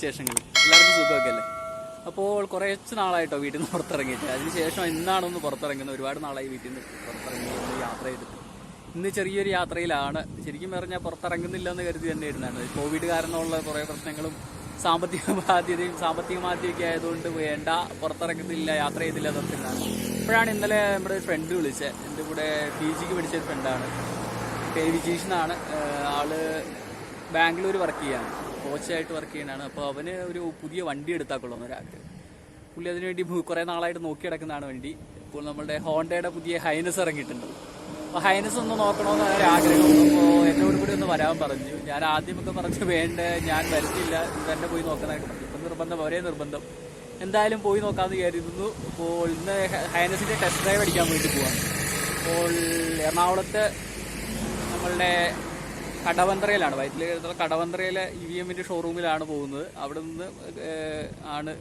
വിശേഷങ്ങൾ. എല്ലാവർക്കും സുഖമൊക്കെ അല്ലേ അപ്പോൾ കുറച്ച് നാളായിട്ടോ വീട്ടിൽ നിന്ന് പുറത്തിറങ്ങിയിട്ട്. അതിനുശേഷം ഇന്നാണൊന്ന് പുറത്തിറങ്ങുന്നത്. ഒരുപാട് നാളായി വീട്ടിൽ നിന്ന് പുറത്തിറങ്ങി ഒന്ന് യാത്ര ചെയ്തിട്ട്. ഇന്ന് ചെറിയൊരു യാത്രയിലാണ്. ശരിക്കും പറഞ്ഞാൽ പുറത്തിറങ്ങുന്നില്ല എന്ന് കരുതി തന്നെ ഇരുന്നാണ്. കോവിഡ് കാരണമുള്ള കുറേ പ്രശ്നങ്ങളും സാമ്പത്തിക ബാധ്യതയും സാമ്പത്തിക ബാധ്യതയൊക്കെ ആയതുകൊണ്ട് വേണ്ട പുറത്തിറങ്ങുന്നില്ല യാത്ര ചെയ്തില്ല തരത്തിലാണ് അപ്പോഴാണ് ഇന്നലെ നമ്മുടെ ഒരു ഫ്രണ്ട് വിളിച്ചത് എന്റെ കൂടെ പി ജിക്ക് പഠിച്ച ഫ്രണ്ടാണ് കെ വിജീഷനാണ് ആൾ ബാംഗ്ലൂർ വർക്ക് ചെയ്യാണ്. കോച്ചായിട്ട് വർക്ക് ചെയ്യുന്നതാണ്. അപ്പോൾ അവന് ഒരു പുതിയ വണ്ടി എടുത്താക്കുള്ളൂ ഒരാൾക്ക്. പുള്ളി അതിനുവേണ്ടി വേണ്ടി കുറേ നാളായിട്ട് നോക്കി കിടക്കുന്നതാണ് വണ്ടി. ഇപ്പോൾ നമ്മുടെ ഹോണ്ടയുടെ പുതിയ ഹൈനസ് ഇറങ്ങിയിട്ടുണ്ട്. അപ്പോൾ ഹൈനസ് ഒന്ന് നോക്കണമെന്ന് ഒരു ആഗ്രഹം. അപ്പോൾ എന്നോട് കൂടി ഒന്ന് വരാൻ പറഞ്ഞു. ഞാൻ ആദ്യമൊക്കെ പറഞ്ഞു വേണ്ട ഞാൻ വരത്തില്ല. തന്നെ പോയി നോക്കാനായിട്ട് പറഞ്ഞു. ഇപ്പം നിർബന്ധം ഒരേ നിർബന്ധം. എന്തായാലും പോയി നോക്കാമെന്ന് കരുതുന്നു അപ്പോൾ ഇന്ന് ഹൈനസിന്റെ ടെസ്റ്റ് ഡ്രൈവ് അടിക്കാൻ വേണ്ടി പോവാണ്. അപ്പോൾ എറണാകുളത്ത് നമ്മളുടെ കടവന്ത്രയിലാണ്. വയറ്റിൽ കടവന്ത്രയിലെ ഇ വി എമ്മിന്റെ ഷോറൂമിലാണ് പോകുന്നത്. അവിടെ നിന്ന് ആണ്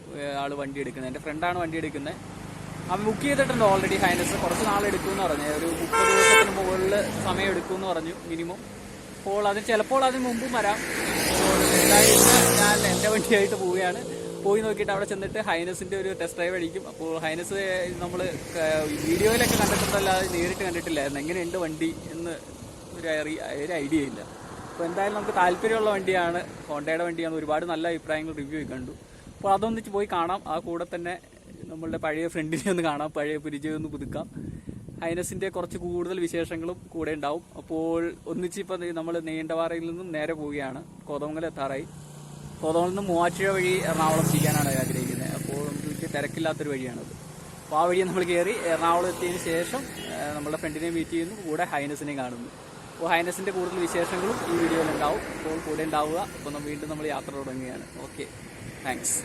ആൾ വണ്ടി എടുക്കുന്നത്. എന്റെ ഫ്രണ്ടാണ് വണ്ടി എടുക്കുന്നത്. അവൻ ബുക്ക് ചെയ്തിട്ടുണ്ട് ഓൾറെഡി ഹൈനസ് കുറച്ച് നാളെടുക്കുമെന്ന് പറഞ്ഞു. ഒരു മുപ്പത് ദിവസത്തിന് മുകളിൽ സമയം എടുക്കുമെന്ന് പറഞ്ഞു മിനിമം അപ്പോൾ അത് ചിലപ്പോൾ അതിന് മുമ്പും വരാം. ഞാൻ എന്റെ വണ്ടിയായിട്ട് പോവുകയാണ്. പോയി നോക്കിയിട്ട് അവിടെ ചെന്നിട്ട് ഹൈനസിന്റെ ഒരു ടെസ്റ്റ് ഡ്രൈവ് അടിക്കും. അപ്പോൾ ഹൈനസ് നമ്മൾ വീഡിയോയിലൊക്കെ കണ്ടിട്ടുണ്ടല്ലാതെ നേരിട്ട് കണ്ടിട്ടില്ലായിരുന്നു. എങ്ങനെയുണ്ട് വണ്ടി എന്ന് ഒരു ഒരു ഐഡിയ ഇല്ല. അപ്പോൾ എന്തായാലും നമുക്ക് താല്പര്യമുള്ള വണ്ടിയാണ് ഹോണ്ടയുടെ വണ്ടിയാണ്. ഒരുപാട് നല്ല അഭിപ്രായങ്ങൾ റിവ്യൂ കണ്ടു. അപ്പോൾ അതൊന്നിച്ച് പോയി കാണാം. ആ കൂടെ തന്നെ നമ്മളുടെ പഴയ ഫ്രണ്ടിനെ ഒന്ന് കാണാം. പഴയ പരിചയം ഒന്ന് പുതുക്കാം. ഹൈനസിന്റെ കുറച്ച് കൂടുതൽ വിശേഷങ്ങളും കൂടെ ഉണ്ടാവും. അപ്പോൾ ഒന്നിച്ച് ഇപ്പം നമ്മൾ നീണ്ടവാറയിൽ നിന്നും നേരെ പോവുകയാണ്. കോതമംഗലം എത്താറായി. കോതമംഗലം നിന്ന് മൂവാറ്റുപുഴ വഴി എറണാകുളം ചെയ്യാനാണ് ആഗ്രഹിക്കുന്നത്. അപ്പോൾ നമുക്ക് തിരക്കില്ലാത്തൊരു വഴിയാണത്. അപ്പോൾ ആ വഴി നമ്മൾ കയറി എറണാകുളം എത്തിയതിന് ശേഷം നമ്മളുടെ ഫ്രണ്ടിനെ മീറ്റ് ചെയ്യുന്നു. കൂടെ ഹൈനസിനെ കാണുന്നു. അപ്പോൾ ഹൈനസിന്റെ കൂടുതൽ വിശേഷങ്ങളും ഈ വീഡിയോയിൽ ഉണ്ടാവും. അപ്പോൾ കൂടെ ഉണ്ടാവുക. അപ്പോൾ നമ്മൾ വീണ്ടും നമ്മൾ യാത്ര തുടങ്ങുകയാണ്. ഓക്കെ. താങ്ക്സ്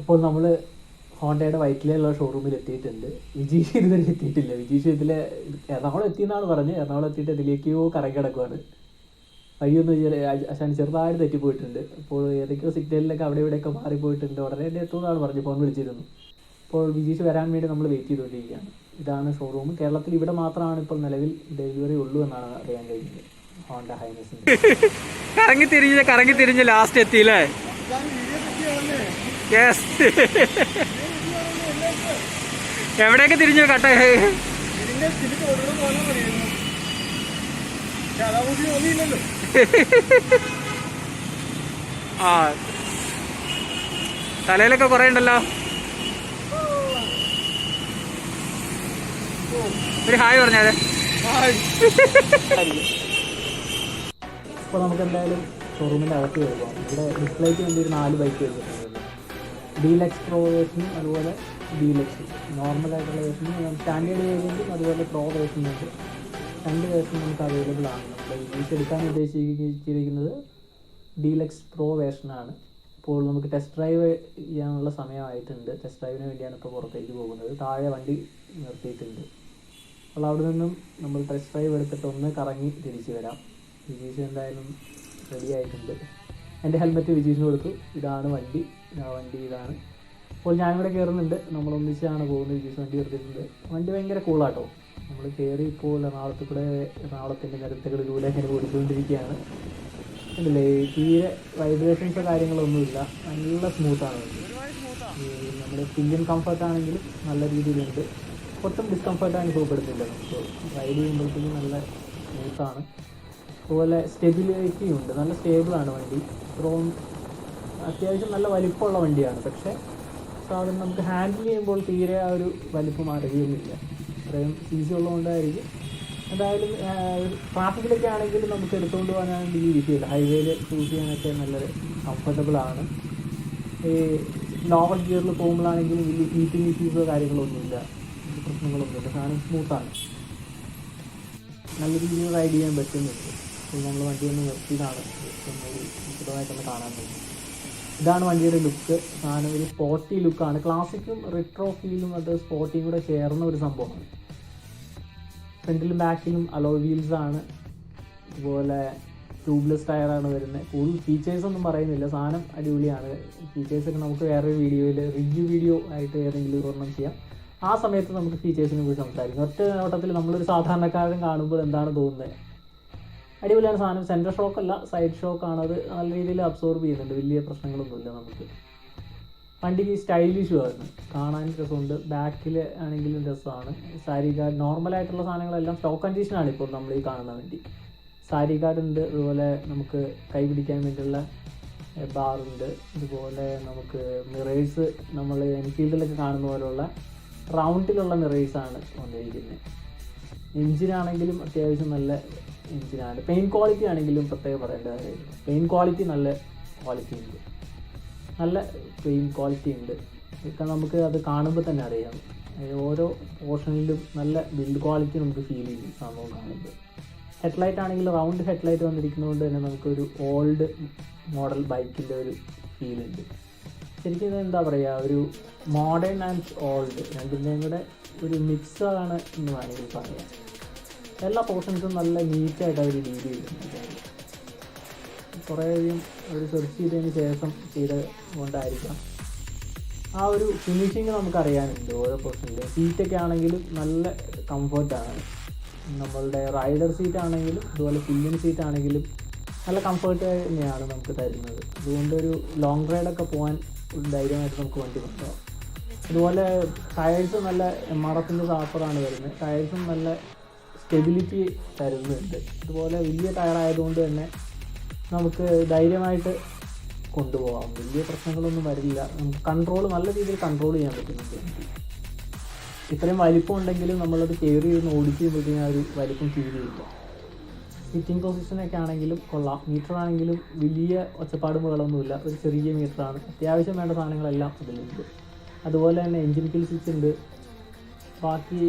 അപ്പോൾ നമ്മൾ ഹോണ്ടയുടെ വൈറ്റിലുള്ള ഷോറൂമിൽ എത്തിയിട്ടുണ്ട്. വിജീഷ് ഇതുവരെ എത്തിയിട്ടില്ല. വിജീഷ് ഇതിലെ എറണാകുളം എത്തിയെന്നാണ് പറഞ്ഞത് എറണാകുളം എത്തിയിട്ട് ഇതിലേക്കോ കറങ്ങി കിടക്കുവാണ്. വഴിയൊന്ന് അശാൻ ചെറുതായിട്ട് തെറ്റിപ്പോയിട്ടുണ്ട്. അപ്പോൾ ഏതൊക്കെയോ സിഗ്നലിലൊക്കെ അവിടെ ഇവിടെയൊക്കെ മാറിപ്പോയിട്ടുണ്ട്. ഉടനെ തന്നെ എത്തുമെന്നാണ് പറഞ്ഞ് ഫോൺ വിളിച്ചിരുന്നു. അപ്പോൾ വിജീഷ് വരാൻ വേണ്ടി നമ്മൾ വെയിറ്റ് ചെയ്തുകൊണ്ടിരിക്കുകയാണ്. ഇതാണ് ഷോറൂം കേരളത്തിൽ ഇവിടെ മാത്രമാണ് ഇപ്പോൾ നിലവിൽ ഡെലിവറി ഉള്ളൂ എന്നാണ് അറിയാൻ കഴിഞ്ഞത്. ഹോണ്ട ഹൈനസ് കറങ്ങി തിരിഞ്ഞ് കറങ്ങി തിരിഞ്ഞ് ലാസ്റ്റ് എത്തിയില്ലേ യെസ് എവിടെയൊക്കെ തിരിഞ്ഞു കട്ട? ആ തലയിലൊക്കെ കുറെ ഉണ്ടല്ലോ. ഒരു ഹായ് പറഞ്ഞാലേ അപ്പോൾ നമുക്ക് എന്തായാലും ഷോറൂമിന്റെ അകത്ത് കയറുക ഇവിടെ ഡിസ്പ്ലേക്ക് വേണ്ടി ഒരു നാല് ബൈക്ക് വരുന്നുണ്ട്. ഡീലക്സ് പ്രോ അതുപോലെ ഡീലക്സ് നോർമൽ ആയിട്ടുള്ള വേഷനും സ്റ്റാൻഡേർഡ് വേരിയന്റും അതുപോലെ പ്രോ വേഷനും ഉണ്ട് രണ്ട് വേർഷൻ നമുക്ക് അവൈലബിൾ ആണ്. നമ്മൾ യൂസ് എടുക്കാൻ ഉദ്ദേശിച്ചിരിക്കുന്നത് ഡീലക്സ് പ്രോ വേർഷനാണ് ഇപ്പോൾ നമുക്ക് ടെസ്റ്റ് ഡ്രൈവ് ചെയ്യാനുള്ള സമയമായിട്ടുണ്ട്. ടെസ്റ്റ് ഡ്രൈവിന് വേണ്ടിയാണ് ഇപ്പോൾ പുറത്തേക്ക് പോകുന്നത്. താഴെ വണ്ടി നിർത്തിയിട്ടുണ്ട്. അപ്പോൾ അവിടെ നിന്നും നമ്മൾ ടെസ്റ്റ് ഡ്രൈവ് എടുത്തിട്ട് ഒന്ന് കറങ്ങി തിരിച്ചു വരാം. വിജീഷ് എന്തായാലും റെഡി ആയിട്ടുണ്ട്. എന്റെ ഹെൽമെറ്റ് വിജീഷിന് കൊടുത്തു. ഇതാണ് വണ്ടി. ആ വണ്ടി ഇതാണ്. അപ്പോൾ ഞാനിവിടെ കയറുന്നുണ്ട് നമ്മൾ ഒന്നിച്ചാണ് പോകുന്നത്. ജീസ് വണ്ടി എടുത്തിട്ടുണ്ട് വണ്ടി ഭയങ്കര കൂളാട്ടോ നമ്മൾ കയറി ഇപ്പോൾ എറണാകുളത്ത് കൂടെ എറണാകുളത്തിന്റെ നിരത്തുകളിലൂടെ ഇങ്ങനെ ഓടിക്കൊണ്ടിരിക്കുകയാണ്. ഉണ്ടല്ലേ തീരെ വൈബ്രേഷൻസോ കാര്യങ്ങളൊന്നുമില്ല നല്ല സ്മൂത്താണ് നമ്മുടെ പിഞ്ചൻ കംഫർട്ട് ആണെങ്കിലും നല്ല രീതിയിലുണ്ട് ഒട്ടും ഡിസ്കംഫർട്ട് അനുഭവപ്പെടുന്നില്ല. നമുക്ക് റൈഡ് ചെയ്യുമ്പോഴത്തേക്കും നല്ല സ്മൂത്താണ് അതുപോലെ സ്റ്റെബിലിറ്റിയും ഉണ്ട്. നല്ല സ്റ്റേബിളാണ് വണ്ടി. ഇത്രയും അത്യാവശ്യം നല്ല വലിപ്പമുള്ള വണ്ടിയാണ്. പക്ഷേ സാധനം നമുക്ക് ഹാൻഡിൽ ചെയ്യുമ്പോൾ തീരെ ആ ഒരു വലിപ്പം അറിയുന്നില്ല. അത്രയും ഈസി ഉള്ളതുകൊണ്ടായിരിക്കും. എന്തായാലും ട്രാഫിക്കിലൊക്കെ ആണെങ്കിൽ നമുക്ക് എടുത്തുകൊണ്ട് പോകാനാണെങ്കിൽ ഈ വിഷയമില്ല ഹൈവേയിൽ ചൂസ് ചെയ്യാനൊക്കെ നല്ലൊരു കംഫർട്ടബിൾ ആണ്. ഈ നോർമൽ ഗിയറിൽ പോകുമ്പോഴാണെങ്കിലും വലിയ ഹീറ്റിംഗ് ഇഷ്യൂസോ കാര്യങ്ങളൊന്നുമില്ല. പ്രശ്നങ്ങളൊന്നുമില്ല. സാധനം സ്മൂത്താണ് നല്ല രീതിയിൽ റൈഡ് ചെയ്യാൻ പറ്റുന്നുണ്ട്. നമ്മൾ വണ്ടി ഒന്ന് നിർത്തിയതാണ് ഒന്നുകൂടി വിശദമായിട്ടൊന്ന് കാണാൻ പറ്റും. ഇതാണ് വണ്ടിയുടെ ലുക്ക്. സാധനം ഒരു സ്പോർട്ടി ലുക്കാണ് ക്ലാസിക്കും റിട്രോ ഫീലും അത് സ്പോർട്ടിയും കൂടെ ചേർന്ന ഒരു സംഭവമാണ്. ഫ്രണ്ടിലും ബാക്കിലും അലോ വീൽസ് ആണ്. അതുപോലെ ട്യൂബ്ലെസ് ടയറാണ് വരുന്നത്. കൂടുതൽ ഫീച്ചേഴ്സ് ഒന്നും പറയുന്നില്ല. സാധനം അടിപൊളിയാണ്. ഫീച്ചേഴ്സൊക്കെ നമുക്ക് വേറൊരു വീഡിയോയിൽ റിവ്യൂ വീഡിയോ ആയിട്ട് ഏതെങ്കിലും ഒരെണ്ണം ചെയ്യാം. ആ സമയത്ത് നമുക്ക് ഫീച്ചേഴ്സിനെ കുറിച്ച് സംസാരിക്കാം. ഒറ്റ നോട്ടത്തിൽ നമ്മളൊരു സാധാരണക്കാരൻ കാണുമ്പോൾ എന്താണ് തോന്നുന്നത്? അടിപൊളിയാണ് സാധനം. സെന്റർ ഷോക്ക് അല്ല സൈഡ് ഷോക്ക് ആണ്. അത് നല്ല രീതിയിൽ അബ്സോർബ് ചെയ്യുന്നുണ്ട്. വലിയ പ്രശ്നങ്ങളൊന്നുമില്ല നമുക്ക്. വണ്ടിക്ക് സ്റ്റൈലിഷും ആയിരുന്നു. കാണാൻ രസമുണ്ട്. ബാക്കിൽ ആണെങ്കിലും രസമാണ്. സാരി ഗാർഡ് നോർമലായിട്ടുള്ള സാധനങ്ങളെല്ലാം സ്റ്റോക്ക് കണ്ടീഷനാണ് ഇപ്പോൾ നമ്മൾ ഈ കാണുന്ന വണ്ടി. സാരി ഗാർഡ് ഉണ്ട്. അതുപോലെ നമുക്ക് കൈ പിടിക്കാൻ വേണ്ടിയുള്ള ബാറുണ്ട് ഇതുപോലെ നമുക്ക് മിറേഴ്സ് നമ്മൾ എൻഫീൽഡിലൊക്കെ കാണുന്ന പോലുള്ള റൗണ്ടിലുള്ള മിറേഴ്സാണ് വന്നിരിക്കുന്നത്. എഞ്ചിനാണെങ്കിലും അത്യാവശ്യം നല്ല എഞ്ചിനാണ് പെയിൻ ക്വാളിറ്റി ആണെങ്കിലും പ്രത്യേകം പറയേണ്ട പെയിൻ ക്വാളിറ്റി നല്ല ക്വാളിറ്റി ഉണ്ട്. നല്ല പെയിൻ ക്വാളിറ്റി ഉണ്ട്. ഇതൊക്കെ നമുക്ക് അത് കാണുമ്പോൾ തന്നെ അറിയാം. ഓരോ പോർഷനിലും നല്ല ബിൽഡ് ക്വാളിറ്റി നമുക്ക് ഫീൽ ചെയ്യും സംഭവം കാണുമ്പോൾ ഹെഡ്ലൈറ്റ് ആണെങ്കിൽ റൗണ്ട് ഹെഡ്ലൈറ്റ് വന്നിരിക്കുന്നതുകൊണ്ട് തന്നെ നമുക്കൊരു ഓൾഡ് മോഡൽ ബൈക്കിന്റെ ഒരു ഫീൽ ഉണ്ട്. ശരിക്കും എന്താ പറയുക ഒരു മോഡേൺ ആൻഡ് ഓൾഡ് രണ്ടിന്റെയും കൂടെ ഒരു മിക്സാണ് എന്ന് വേണമെങ്കിൽ പറയാം. എല്ലാ പോർഷൻസും നല്ല നീറ്റായിട്ട് അവർ ഡീൽ ചെയ്തിട്ടുണ്ട് കുറേയധികം അവർ സെർച്ച് ചെയ്തതിന് ശേഷം ചെയ്ത് കൊണ്ടായിരിക്കാം. ആ ഒരു ഫിനിഷിങ് നമുക്കറിയാനുണ്ട് ഓരോ പോർഷനിലും സീറ്റൊക്കെ ആണെങ്കിലും നല്ല കംഫർട്ടാണ് നമ്മളുടെ റൈഡർ സീറ്റ് ആണെങ്കിലും അതുപോലെ ഫില്ലിൻ സീറ്റ് ആണെങ്കിലും നല്ല കംഫർട്ട് തന്നെയാണ് നമുക്ക് തരുന്നത്. അതുകൊണ്ട് ഒരു ലോങ് റൈഡൊക്കെ പോകാൻ ധൈര്യമായിട്ട് നമുക്ക് വണ്ടി കൊണ്ടുപോകാം അതുപോലെ ടയേഴ്സ് നല്ല എം ആർ സാപ്പറാണ് വരുന്നത്. ടയേഴ്സും നല്ല സ്റ്റെബിലിറ്റി തരുന്നുണ്ട്. അതുപോലെ വലിയ ടയറായതുകൊണ്ട് തന്നെ നമുക്ക് ധൈര്യമായിട്ട് കൊണ്ടുപോകാം. വലിയ പ്രശ്നങ്ങളൊന്നും വരില്ല. നമുക്ക് കൺട്രോൾ നല്ല രീതിയിൽ കൺട്രോൾ ചെയ്യാൻ പറ്റുന്നുണ്ട് ഇത്രയും വലിപ്പം ഉണ്ടെങ്കിലും നമ്മളത് കയറി ഇരുന്ന് ഓടിക്കുമ്പോഴത്തേക്കും ആ ഒരു വലിപ്പം ചെയ്യില്ല സിറ്റിംഗ് പൊസിഷനൊക്കെ ആണെങ്കിലും കൊള്ളാം. മീറ്റർ ആണെങ്കിലും വലിയ ഒച്ചപ്പാടും ഒരു ചെറിയ മീറ്ററാണ് അത്യാവശ്യം വേണ്ട സാധനങ്ങളെല്ലാം അതിലുണ്ട്. അതുപോലെ തന്നെ എഞ്ചിൻ കിൽ സ്വിച്ച് ഉണ്ട്. ബാക്കി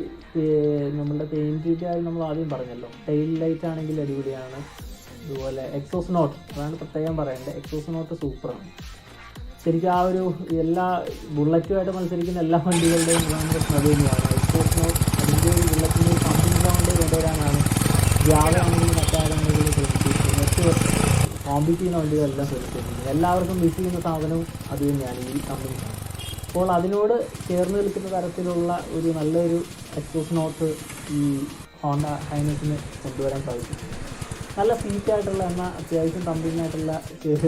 നമ്മളുടെ പെയിന്റ് ആയി നമ്മൾ ആദ്യം പറഞ്ഞല്ലോ. ടെയിൽ ലൈറ്റ് ആണെങ്കിൽ അടിപൊളിയാണ്. അതുപോലെ എക്സോസ് നോട്ട് അതാണ് പ്രത്യേകം പറയേണ്ടത്. എക്സോസ് നോട്ട് സൂപ്പറാണ് ശരിക്കും ആ ഒരു എല്ലാ ബുള്ളറ്റുമായിട്ട് മത്സരിക്കുന്ന എല്ലാ വണ്ടികളുടെയും ഭയങ്കര അത് എക്സോസ് നോട്ട് അതിന്റെ ഒരു ബുള്ളറ്റിന്റെ പമ്പിംഗ് ഗ്രൗണ്ട് കൊണ്ടുവരാനാണ്. ജാവയാണെങ്കിലും മറ്റാരാണെങ്കിലും ശ്രമിച്ചിരിക്കുന്നത് മറ്റ് കോമ്പീറ്റ് ചെയ്യുന്ന വണ്ടികളെല്ലാം ശ്രമിച്ചിരിക്കുന്നത് എല്ലാവർക്കും മിസ് ചെയ്യുന്ന സാധനവും അത് തന്നെയാണ് ഈ കമ്പനി അപ്പോൾ അതിനോട് ചേർന്ന് നിൽക്കുന്ന തരത്തിലുള്ള ഒരു നല്ലൊരു എക്സോസ് നോട്ട് ഈ ഹോണ്ട ഹൈനസിന് കൊണ്ടുവരാൻ സാധിക്കും. നല്ല ഫീറ്റായിട്ടുള്ള എന്നാൽ അത്യാവശ്യം കമ്പനിയായിട്ടുള്ള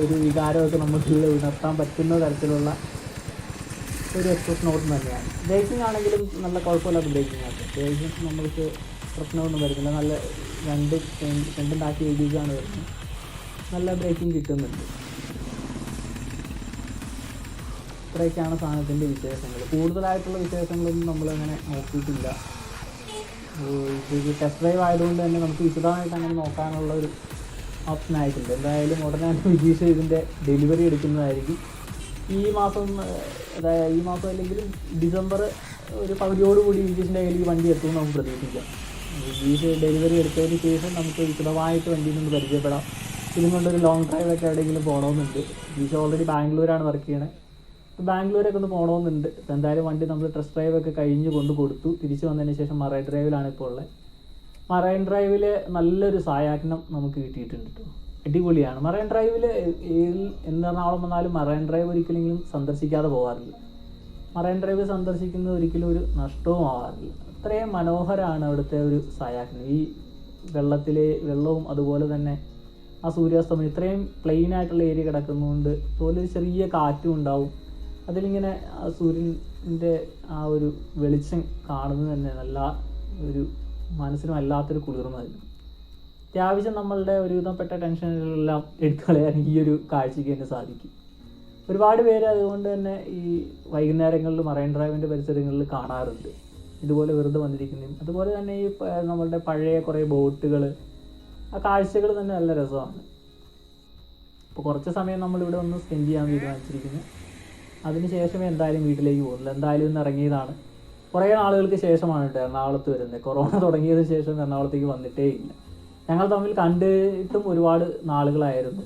ഒരു വികാരമൊക്കെ നമുക്ക് ഉണർത്താൻ പറ്റുന്ന തരത്തിലുള്ള ഒരു എക്സോസ് നോട്ട് തന്നെയാണ്. ബ്രേക്കിംഗ് ആണെങ്കിലും നല്ല കുഴപ്പമില്ലാത്ത ബ്രേക്കിംഗ് ആണ്. അത്യാവശ്യം നമ്മൾക്ക് പ്രശ്നമൊന്നും വരുന്നില്ല. നല്ല രണ്ട് രണ്ടും ബാക്കി ഏരിയസാണ് വരുന്നത്. നല്ല ബ്രേക്കിംഗ് കിട്ടുന്നുണ്ട്. ഇത്രയൊക്കെയാണ് സാധനത്തിന്റെ വിശേഷങ്ങൾ. കൂടുതലായിട്ടുള്ള വിശേഷങ്ങളൊന്നും നമ്മളങ്ങനെ നോക്കിയിട്ടില്ല. ടെസ്റ്റ് ഡ്രൈവ് ആയതുകൊണ്ട് തന്നെ നമുക്ക് വിശദമായിട്ട് അങ്ങനെ നോക്കാനുള്ള ഒരു ഓപ്ഷൻ ആയിട്ടുണ്ട്. എന്തായാലും ഉടനെ വിജീഷ് ഇതിന്റെ ഡെലിവറി എടുക്കുന്നതായിരിക്കും. ഈ മാസം അതായത് ഈ മാസം അല്ലെങ്കിലും ഡിസംബർ ഒരു പകുതിയോടുകൂടി വിജീഷിന്റെ കയ്യിൽ ഈ വണ്ടി എത്തുമെന്ന് നമുക്ക് പ്രതീക്ഷിക്കാം. വിജീഷ് ഡെലിവറി എടുത്തതിന് ശേഷം നമുക്ക് വിശദമായിട്ട് വണ്ടിയിൽ നിന്ന് പരിചയപ്പെടാം. ഇതും കൊണ്ടൊരു ലോങ് ഡ്രൈവ് ഒക്കെ എവിടെയെങ്കിലും പോകണമെന്നുണ്ട് വിജീഷ് ഓൾറെഡി ബാംഗ്ലൂരാണ് വർക്ക് ചെയ്യണത് ബാംഗ്ലൂരൊക്കെ ഒന്ന് പോകണമെന്നുണ്ട് അപ്പോൾ എന്തായാലും വണ്ടി നമ്മൾ ടെസ്റ്റ് ഡ്രൈവ് ഒക്കെ കഴിഞ്ഞ് കൊണ്ട് കൊടുത്തു. തിരിച്ച് വന്നതിന് ശേഷം മറൈൻ ഡ്രൈവിലാണ് ഇപ്പോൾ ഉള്ളത് മറൈൻ ഡ്രൈവിൽ നല്ലൊരു സായാഹ്നം നമുക്ക് കിട്ടിയിട്ടുണ്ട് കേട്ടോ അടിപൊളിയാണ്. മറൈൻ ഡ്രൈവിൽ എന്ന് എറണാകുളം വന്നാലും മറൈൻ ഡ്രൈവ് ഒരിക്കലെങ്കിലും സന്ദർശിക്കാതെ പോകാറില്ല മറൈൻ ഡ്രൈവ് സന്ദർശിക്കുന്നത് ഒരിക്കലും ഒരു നഷ്ടവും ആവാറില്ല. അത്രയും മനോഹരമാണ് അവിടുത്തെ ഒരു സായാഹ്നം. ഈ വെള്ളത്തിലെ വെള്ളവും അതുപോലെ തന്നെ ആ സൂര്യാസ്തമനം ഇത്രയും പ്ലെയിൻ ആയിട്ടുള്ള ഏരിയ കിടക്കുന്നതുകൊണ്ട് അതുപോലെ ചെറിയ കാറ്റും ഉണ്ടാവും. അതിലിങ്ങനെ ആ സൂര്യന്റെ ആ ഒരു വെളിച്ചം കാണുന്നത് തന്നെ നല്ല ഒരു മനസ്സിന് വല്ലാത്തൊരു കുളിർമ തരും അത്യാവശ്യം നമ്മളുടെ ഒരുവിധപ്പെട്ട ടെൻഷനുകളെല്ലാം എടുക്കളയാൻ ഈ ഒരു കാഴ്ചയ്ക്ക് തന്നെ സാധിക്കും. ഒരുപാട് പേര് അതുകൊണ്ട് തന്നെ ഈ വൈകുന്നേരങ്ങളിൽ മറൈൻ ഡ്രൈവിന്റെ പരിസരങ്ങളിൽ കാണാറുണ്ട്. ഇതുപോലെ വെറുതെ വന്നിരിക്കുന്നതും അതുപോലെ തന്നെ ഈ നമ്മളുടെ പഴയ കുറേ ബോട്ടുകൾ ആ കാഴ്ചകൾ തന്നെ നല്ല രസമാണ്. അപ്പോൾ കുറച്ച് സമയം നമ്മളിവിടെ ഒന്ന് സ്പെൻഡ് ചെയ്യാൻ തീരുമാനിച്ചിരിക്കുന്നു. അതിനുശേഷമേ എന്തായാലും വീട്ടിലേക്ക് പോകുന്നില്ല എന്തായാലും ഇന്ന് ഇറങ്ങിയതാണ്. കുറേ നാളുകൾക്ക് ശേഷമാണ് കേട്ടോ എറണാകുളത്ത് വരുന്നത്. കൊറോണ തുടങ്ങിയതിന് ശേഷം എറണാകുളത്തേക്ക് വന്നിട്ടേ ഇല്ല. ഞങ്ങൾ തമ്മിൽ കണ്ടിട്ടും ഒരുപാട് നാളുകളായിരുന്നു.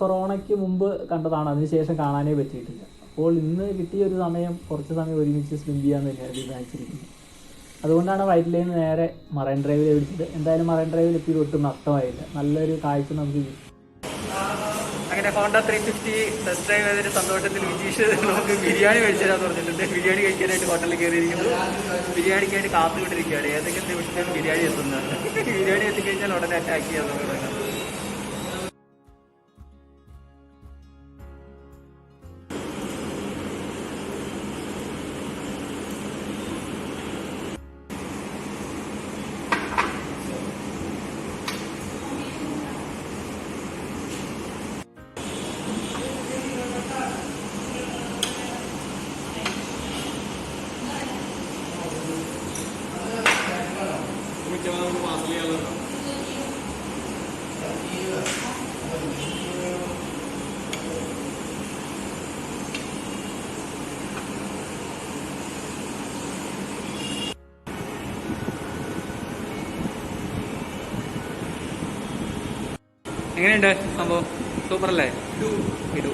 കൊറോണയ്ക്ക് മുമ്പ് കണ്ടതാണ്. അതിനുശേഷം കാണാനേ പറ്റിയിട്ടില്ല. അപ്പോൾ ഇന്ന് കിട്ടിയ ഒരു സമയം കുറച്ച് സമയം ഒരുമിച്ച് സ്പെൻഡ് ചെയ്യാൻ തന്നെയാണ് തീരുമാനിച്ചിരിക്കുന്നത്. അതുകൊണ്ടാണ് വൈറ്റ് നിന്ന് നേരെ മറൈൻ ഡ്രൈവിൽ വിളിച്ചത്. എന്തായാലും മറൈൻ ഡ്രൈവിൽ എത്തിയത് ഒട്ടും നഷ്ടമായില്ല. നല്ലൊരു കാഴ്ച നമുക്ക് അങ്ങനെ Honda three fifty test drive ചെയ്തിട്ട് സന്തോഷത്തിൽ വിജീഷ് നമുക്ക് ബിരിയാണി കഴിച്ചതാന്ന് പറഞ്ഞിട്ടുണ്ട്. ബിരിയാണി കഴിക്കാനായിട്ട് ഹോട്ടലിൽ കയറിയിരിക്കുന്നു. ബിരിയാണിക്കായിട്ട് കാത്തുകൊണ്ടിരിക്കുകയാണ്. ഏതെങ്കിലും നിമിഷത്തിൽ ബിരിയാണി എത്തുന്നതാണ് ബിരിയാണി എത്തിക്കഴിഞ്ഞാൽ ഉടനെ അറ്റാക്ക് ചെയ്യാൻ തുടങ്ങുന്നത് എങ്ങനെയുണ്ട് സംഭവം? സൂപ്പർ അല്ലേ ഇടൂ.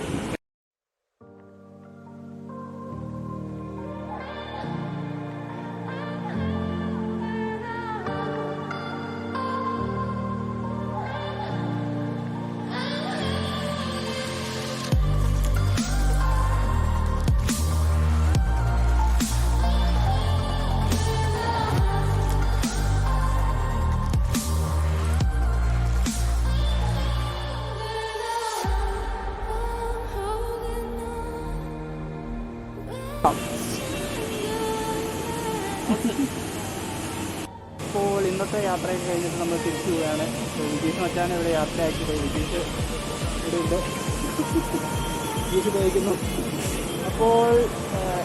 അപ്പോൾ യാത്ര കഴിഞ്ഞിട്ട് നമ്മൾ തിരിച്ചു പോവുകയാണ്. വിജീഷ് മച്ചാൻ ഇവിടെ യാത്രയാക്കിയത് വിജീഷ് ഇവിടെ ഉണ്ട്. വിജീഷ് ഉപയോഗിക്കുന്നു. അപ്പോൾ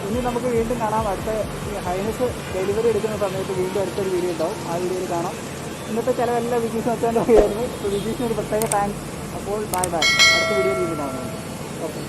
ഇനി നമുക്ക് വീണ്ടും കാണാം. അടുത്ത ഹൈനസ് ഡെലിവറി എടുക്കുന്ന സമയത്ത് വീണ്ടും അടുത്തൊരു വീഡിയോ ഉണ്ടാവും. ആ വീഡിയോയിൽ കാണാം. ഇന്നത്തെ ചിലവെല്ലാം വിജീഷ് മച്ചാന്റെ അപ്പോൾ വിജീഷിന് ഒരു പ്രത്യേക താങ്ക്സ് അപ്പോൾ ബൈ ബൈ അടുത്ത വീഡിയോയിൽ വീണ്ടും കാണാം. ഓക്കെ.